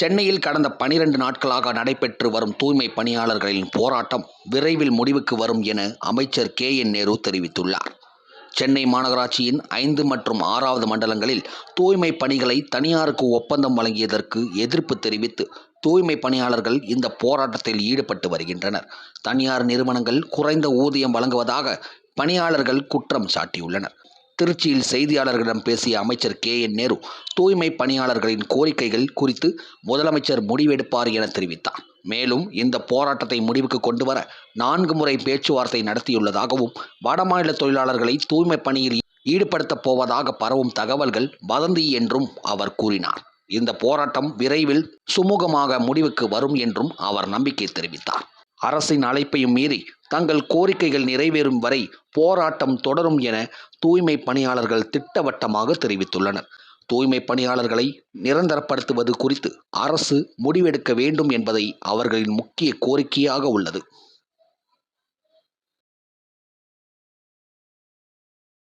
சென்னையில் கடந்த பனிரெண்டு நாட்களாக நடைபெற்று வரும் தூய்மை பணியாளர்களின் போராட்டம் விரைவில் முடிவுக்கு வரும் என அமைச்சர் கே என் நேரு தெரிவித்துள்ளார். சென்னை மாநகராட்சியின் ஐந்து மற்றும் ஆறாவது மண்டலங்களில் தூய்மை பணிகளை தனியாருக்கு ஒப்பந்தம் வழங்கியதற்கு எதிர்ப்பு தெரிவித்து தூய்மை பணியாளர்கள் இந்த போராட்டத்தில் ஈடுபட்டு வருகின்றனர். தனியார் நிறுவனங்கள் குறைந்த ஊதியம் வழங்குவதாக பணியாளர்கள் குற்றம் சாட்டியுள்ளனர். திருச்சியில் செய்தியாளர்களிடம் பேசிய அமைச்சர் கே என் நேரு தூய்மை பணியாளர்களின் கோரிக்கைகள் குறித்து முதலமைச்சர் முடிவெடுப்பார் என தெரிவித்தார். மேலும் இந்த போராட்டத்தை முடிவுக்கு கொண்டு வர நான்கு முறை பேச்சுவார்த்தை நடத்தியுள்ளதாகவும் வடமாநில தொழிலாளர்களை தூய்மை பணியில் ஈடுபடுத்தப் போவதாக பரவும் தகவல்கள் வதந்தி என்றும் அவர் கூறினார். இந்த போராட்டம் விரைவில் சுமூகமாக முடிவுக்கு வரும் என்றும் அவர் நம்பிக்கை தெரிவித்தார். அரசின் அழைப்பையும் மீறி தங்கள் கோரிக்கைகள் நிறைவேறும் வரை போராட்டம் தொடரும் என தூய்மை பணியாளர்கள் திட்டவட்டமாக தெரிவித்துள்ளனர். தூய்மை பணியாளர்களை நிரந்தரப்படுத்துவது குறித்து அரசு முடிவெடுக்க வேண்டும் என்பதை அவர்களின் முக்கிய கோரிக்கையாக உள்ளது.